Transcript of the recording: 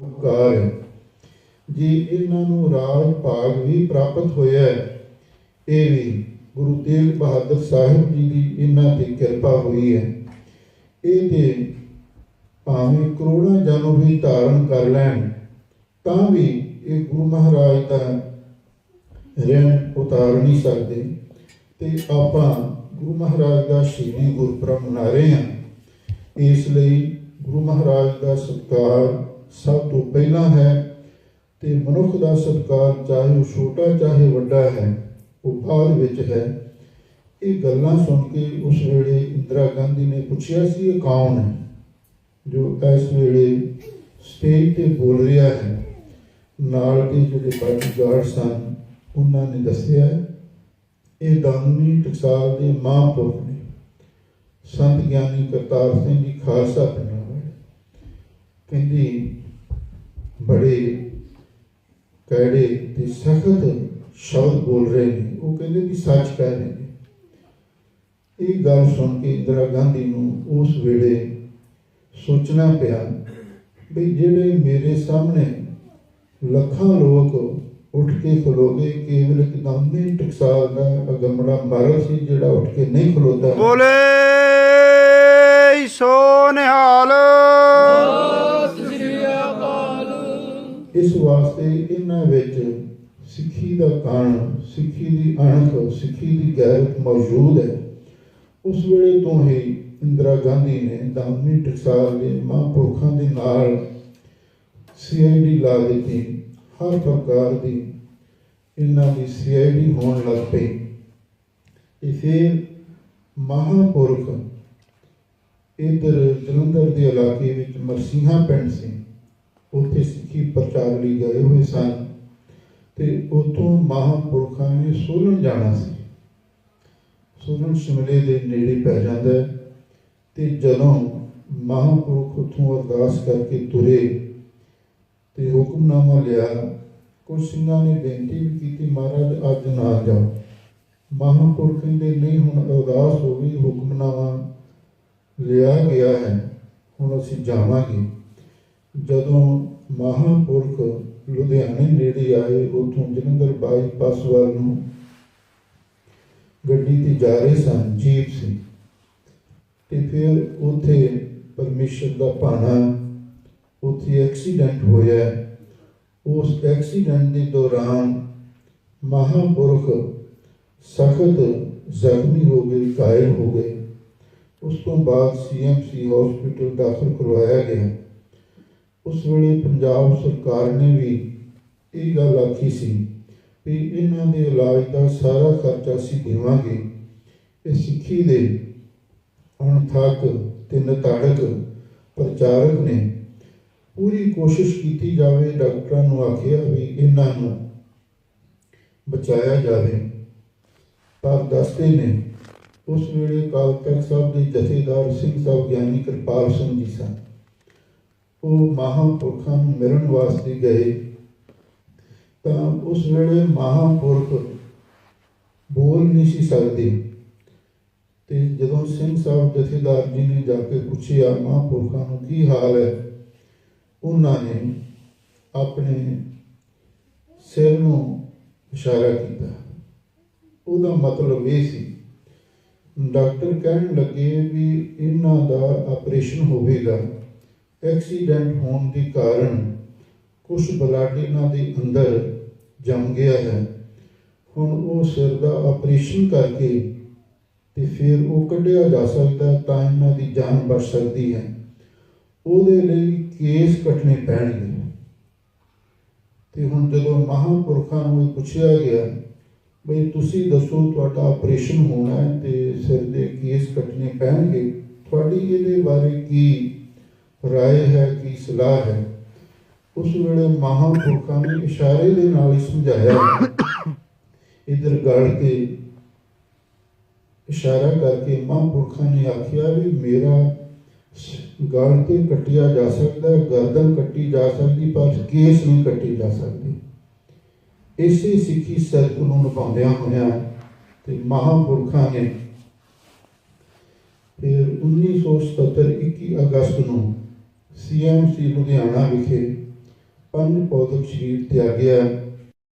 ਉਪਕਾਰ ਹੈ। ਜੀ ਇਹਨਾਂ ਨੂੰ ਰਾਜ ਭਾਗ ਵੀ ਪ੍ਰਾਪਤ ਹੋਇਆ ਹੈ, ਇਹ ਵੀ ਗੁਰੂ ਤੇਗ ਬਹਾਦਰ ਸਾਹਿਬ ਜੀ ਦੀ ਇਹਨਾਂ ਤੇ ਕਿਰਪਾ ਹੋਈ ਹੈ। ਇਹ ਤੇ ਭਾਵੇਂ ਕਰੋੜਾਂ ਜਨਮ ਵੀ ਧਾਰਨ ਕਰ ਲੈਣ, ਤਾਂ ਵੀ ਇਹ ਗੁਰੂ ਮਹਾਰਾਜ ਦਾ ਰਿਣ ਉਤਾਰ ਨਹੀਂ ਸਕਦੇ। ਤੇ ਆਪਾਂ ਗੁਰੂ ਮਹਾਰਾਜ ਦਾ ਸ਼ਹੀਦੀ ਗੁਰਪੁਰਬ ਮਨਾ ਰਹੇ ਹਾਂ। ਇਸ ਲਈ ਗੁਰੂ ਮਹਾਰਾਜ ਦਾ ਸਤਿਕਾਰ ਸਭ ਤੋਂ ਪਹਿਲਾਂ ਹੈ ਤੇ ਮਨੁੱਖ ਦਾ ਸਤਿਕਾਰ ਚਾਹੇ ਉਹ ਛੋਟਾ ਚਾਹੇ ਵੱਡਾ ਹੈ, ਉਹ ਬਾਅਦ ਵਿੱਚ ਹੈ। ਇਹ ਗੱਲਾਂ ਸੁਣ ਕੇ ਉਸ ਵੇਲੇ ਇੰਦਰਾ ਗਾਂਧੀ ਨੇ ਪੁੱਛਿਆ ਸੀ, ਇਹ ਕੌਣ ਹੈ? ਜੋ ਇਸ ਵੇਲੇ ਸਟੇਜ ਤੇ ਬੋਲ ਰਿਹਾ ਹੈ। ਨਾਲ ਦੇ ਜਿਹੜੇ ਬਾਡੀਗਾਰਡ ਸਨ, ਉਹਨਾਂ ਨੇ ਦੱਸਿਆ, ਇਹ ਦਾਨਵੀ ਟਕਸਾਲ ਦੇ ਮਹਾਂਪੁਰਖ ਨੇ। ਸੰਤ ਗਿਆਨੀ ਕਰਤਾਰ ਸਿੰਘ ਜੀ ਖਾਲਸਾ ਪਿੰਡਾਂ ਵਾਲੇ। ਕਹਿੰਦੀ ਬੜੇ ਕੜੇ ਤੇ ਸਖਤ ਸ਼ਬਦ ਬੋਲ ਰਹੇ ਨੇ, ਉਹ ਕਹਿੰਦੇ ਵੀ ਸੱਚ ਕਹਿ ਰਹੇ ਨੇ। ਇਹ ਗੱਲ ਸੁਣ ਕੇ ਇੰਦਰਾ ਗਾਂਧੀ ਨੂੰ ਉਸ ਵੇਲੇ ਸੋਚਣਾ ਪਿਆ ਵੀ ਜਿਹੜੇ ਮੇਰੇ ਸਾਹਮਣੇ ਲੱਖਾਂ ਲੋਕ ਉੱਠ ਕੇ ਖਲੋਗੇ ਕੇਵਲ ਇੱਕ ਦਮ ਦਮੇ ਟਕਸਾਲ ਦਾ ਅਗਮੜਾ ਮਰਦ ਸੀ ਜਿਹੜਾ ਉੱਠ ਕੇ ਨਹੀਂ ਖਲੋਤਾ। ਬੋਲੇ ਸੋ ਨਿਹਾਲ। ਇਸ ਵਾਸਤੇ ਇਹਨਾਂ ਵਿੱਚ ਸਿੱਖੀ ਦਾ ਕਾਣ ਸਿੱਖੀ ਦੀ ਅਣਖ, ਸਿੱਖੀ ਦੀ ਗੈਰਤ ਮੌਜੂਦ ਹੈ। ਉਸ ਵੇਲੇ ਤੋਂ ਹੀ ਇੰਦਰਾ ਗਾਂਧੀ ਨੇ ਦਾਮੀ ਟਕਸਾਲ ਦੇ ਮਹਾਂਪੁਰਖਾਂ ਦੇ ਨਾਲ ਸੀਆਈਡੀ ਲਾ ਦਿੱਤੀ। ਹਰ ਪ੍ਰਕਾਰ ਦੀ ਇਹਨਾਂ ਦੀ ਸੀਆਈਡੀ ਹੋਣ ਲੱਗ ਪਈ। ਤੇ ਫਿਰ ਮਹਾਂਪੁਰਖ ਇਧਰ ਜਲੰਧਰ ਦੇ ਇਲਾਕੇ ਵਿੱਚ ਮਰਸੀਹਾ ਪਿੰਡ ਸੀ। ਉੱਥੇ ਸਿੱਖੀ ਪ੍ਰਚਾਰ ਲਈ ਗਏ ਹੋਏ ਸਨ ਤੇ ਉਤੋਂ ਮਹਾਂਪੁਰਖਾਂ ਨੇ ਸੋਲਨ ਜਾਣਾ ਸੀ। ਸੋਲਨ ਸ਼ਿਮਲੇ ਦੇ ਨੇੜੇ ਪੈ ਜਾਂਦਾ ਹੈ ਤੇ ਜਦੋਂ ਮਹਾਂਪੁਰਖ ਉਥੋਂ ਅਰਦਾਸ ਕਰਕੇ ਤੁਰੇ ਤੇ ਹੁਕਮਨਾਮਾ ਲਿਆ ਕੁਝ ਸਿੰਘਾਂ ਨੇ ਬੇਨਤੀ ਵੀ ਕੀਤੀ, ਮਹਾਰਾਜ, ਅੱਜ ਨਾ ਜਾਓ। ਮਹਾਂਪੁਰਖ ਕਹਿੰਦੇ, ਨਹੀਂ, ਹੁਣ ਅਰਦਾਸ ਹੋ ਗਈ, ਹੁਕਮਨਾਮਾ ਲਿਆ ਗਿਆ ਹੈ, ਹੁਣ ਅਸੀਂ ਜਾਵਾਂਗੇ। ਜਦੋਂ ਮਹਾਂਪੁਰਖ ਲੁਧਿਆਣੇ ਨੇੜੇ ਆਏ, ਉਥੋਂ ਜਲੰਧਰ ਬਾਈਪਾਸ ਵੱਲ ਨੂੰ ਗੱਡੀ ਤੇ ਜਾ ਰਹੇ ਸਨ ਜੀਪ ਸੀ ਤੇ ਫਿਰ ਉਥੇ ਪਰਮੇਸ਼ਰ ਦਾ ਭਾਣਾ, ਉਥੇ ਐਕਸੀਡੈਂਟ ਹੋਇਆ। ਉਸ ਐਕਸੀਡੈਂਟ ਦੇ ਦੌਰਾਨ ਮਹਾਂਪੁਰਖ ਸਖਤ ਜ਼ਖਮੀ ਹੋ ਗਏ ਕਾਇਲ ਹੋ ਗਏ। ਉਸ ਤੋਂ ਬਾਅਦ ਸੀਐਮਸੀ ਹਸਪੀਟਲ ਦਾਖਲ ਕਰਵਾਇਆ ਗਿਆ। ਉਸ ਵੇਲੇ ਪੰਜਾਬ ਸਰਕਾਰ ਨੇ ਵੀ ਇਹ ਗੱਲ ਆਖੀ ਸੀ ਵੀ ਇਹਨਾਂ ਦੇ ਇਲਾਜ ਦਾ ਸਾਰਾ ਖਰਚਾ ਅਸੀਂ ਦੇਵਾਂਗੇ। ਇਹ ਸਿੱਖੀ ਦੇ ਹੁਣ ਤੱਕ ਤੇ ਨਤਾੜਕ ਪ੍ਰਚਾਰਕ ਨੇ ਪੂਰੀ ਕੋਸ਼ਿਸ਼ ਕੀਤੀ ਜਾਵੇ, ਡਾਕਟਰਾਂ ਨੂੰ ਆਖਿਆ ਵੀ ਇਹਨਾਂ ਨੂੰ ਬਚਾਇਆ ਜਾਵੇ। ਪਰ ਦੱਸਦੇ ਨੇ, ਉਸ ਵੇਲੇ ਅਕਾਲ ਤਖਤ ਸਾਹਿਬ ਦੇ ਜਥੇਦਾਰ ਸਿੰਘ ਸਾਹਿਬ ਗਿਆਨੀ ਕਿਰਪਾਲ ਸਿੰਘ ਜੀ ਸਨ। ਉਹ ਮਹਾਂਪੁਰਖਾਂ ਨੂੰ ਮਿਲਣ ਵਾਸਤੇ ਗਏ, ਤਾਂ ਉਸ ਵੇਲੇ ਮਹਾਂਪੁਰਖ ਬੋਲ ਨਹੀਂ ਸੀ ਸਕਦੇ। ਤੇ ਜਦੋਂ ਸਿੰਘ ਸਾਹਿਬ ਜਥੇਦਾਰ ਜੀ ਨੇ ਜਾ ਕੇ ਪੁੱਛਿਆ, ਮਹਾਂਪੁਰਖਾਂ ਨੂੰ ਕੀ ਹਾਲ ਹੈ? ਉਹਨਾਂ ਨੇ ਆਪਣੇ ਸਿਰ ਨੂੰ ਇਸ਼ਾਰਾ ਕੀਤਾ। ਉਹਦਾ ਮਤਲਬ ਇਹ ਸੀ, ਡਾਕਟਰ ਕਹਿਣ ਲੱਗੇ ਵੀ ਇਹਨਾਂ ਦਾ ਆਪਰੇਸ਼ਨ ਹੋਵੇਗਾ। ਐਕਸੀਡੈਂਟ ਹੋਣ ਦੇ ਕਾਰਨ ਕੁਝ ਬਲੱਡ ਇਹਨਾਂ ਦੇ ਅੰਦਰ ਜੰਮ ਗਿਆ ਹੈ। ਹੁਣ ਉਹ ਸਿਰ ਦਾ ਆਪਰੇਸ਼ਨ ਕਰਕੇ ਤੇ ਫਿਰ ਉਹ ਕੱਢਿਆ ਜਾ ਸਕਦਾ ਤਾਂ ਇਹਨਾਂ ਦੀ ਜਾਨ ਬਚ ਸਕਦੀ ਹੈ। ਉਹਦੇ ਲਈ ਕੇਸ ਕੱਟਣੇ ਪੈਣਗੇ। ਤੇ ਹੁਣ ਜਦੋਂ ਮਹਾਂਪੁਰਖਾਂ ਨੂੰ ਇਹ ਪੁੱਛਿਆ ਗਿਆ, ਬਈ ਤੁਸੀਂ ਦੱਸੋ ਤੁਹਾਡਾ ਆਪਰੇਸ਼ਨ ਹੋਣਾ ਹੈ ਤੇ ਸਿਰ ਦੇ ਕੇਸ ਕੱਟਣੇ ਪੈਣਗੇ, ਤੁਹਾਡੀ ਇਹਦੇ ਬਾਰੇ ਕੀ ਰਾਏ ਹੈ ਕਿ ਸਲਾਹ ਹੈ? ਉਸ ਵੇਲੇ ਮਹਾਂਪੁਰਖਾਂ ਨੇ ਇਸ਼ਾਰੇ ਦੇ ਨਾਲ ਹੀ ਸਮਝਾਇਆ। ਇਧਰ ਗੜ ਕੇ ਇਸ਼ਾਰਾ ਕਰਕੇ ਮਹਾਂਪੁਰਖਾਂ ਨੇ ਆਖਿਆ ਵੀ ਮੇਰਾ ਗਲ ਤੇ ਕੱਟਿਆ ਜਾ ਸਕਦਾ ਹੈ ਗਰਦਨ ਕੱਟੀ ਜਾ ਸਕਦੀ, ਪਰ ਕੇਸ ਨਹੀਂ ਕੱਟੀ ਜਾ ਸਕਦੀ। ਇਸੇ ਸਿੱਖੀ ਸਰਤ ਨੂੰ ਨਿਭਾਉਂਦਿਆਂ ਹੋਇਆਂ ਤੇ ਮਹਾਂਪੁਰਖਾਂ ਨੇ ਫਿਰ 1977 21 ਅਗਸਤ ਨੂੰ ਸੀਐਮਸੀ ਲੁਧਿਆਣਾ ਵਿਖੇ ਪੰਜ ਭੌਤਿਕ ਸਰੀਰ ਤਿਆਗਿਆ